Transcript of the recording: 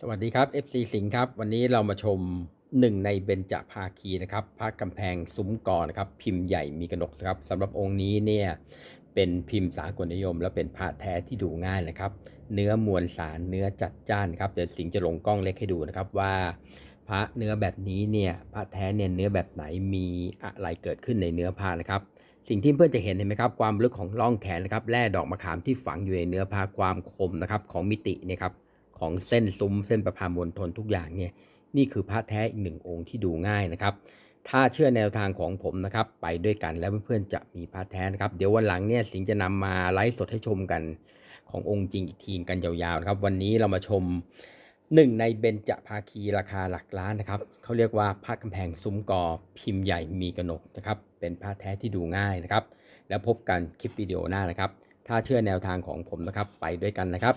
สวัสดีครับ FC สิงห์ครับ วันนี้เรามาชมหนึ่งในเบญจภาคีนะครับพระกำแพงซุ้มกอนะครับ พิมพ์ใหญ่มีกระนกครับสำหรับองค์นี้เนี่ยเป็นพิมพ์สากลนิยม และเป็นพระแท้ที่ดูง่ายนะครับ เนื้อมวลสารเนื้อจัดจ้านครับเดี๋ยวสิงห์จะลงกล้องเล็กให้ดูนะครับว่า พระเนื้อแบบนี้เนี่ยพระแท้เนี่ยเนื้อแบบไหนมีอะไรเกิดขึ้นในเนื้อผ้านะครับสิ่งที่เพื่อนจะเห็นเห็นไหมครับความลึกของร่องแขนนะครับแร่ดอกมะขามที่ฝังอยู่ในเนื้อผ้าความคมนะครับของมิติเนี่ยครับ ของเส้นซุ้มเส้นประพามวลทนทุกอย่างเนี่ยนี่คือพระแท้อีกหนึ่งองค์ที่ดูง่ายนะครับ ถ้าเชื่อแนวทางของผมนะครับไปด้วยกันแล้วเพื่อนๆจะมีพระแท้นะครับ เดี๋ยววันหลังเนี่ยสิงจะนำมาไลฟ์สดให้ชมกันขององค์จริงอีกทีกันยาวๆนะครับ วันนี้เรามาชมหนึ่งในเบญจภาคีราคาหลักล้านนะครับเขาเรียกว่าพระกำแพงซุ้มกอพิมพ์ใหญ่มีกระหนกนะครับเป็นพระแท้ที่ดูง่ายนะครับ แล้วพบกันคลิปวิดีโอหน้านะครับ ถ้าเชื่อแนวทางของผมนะครับไปด้วยกันนะครับ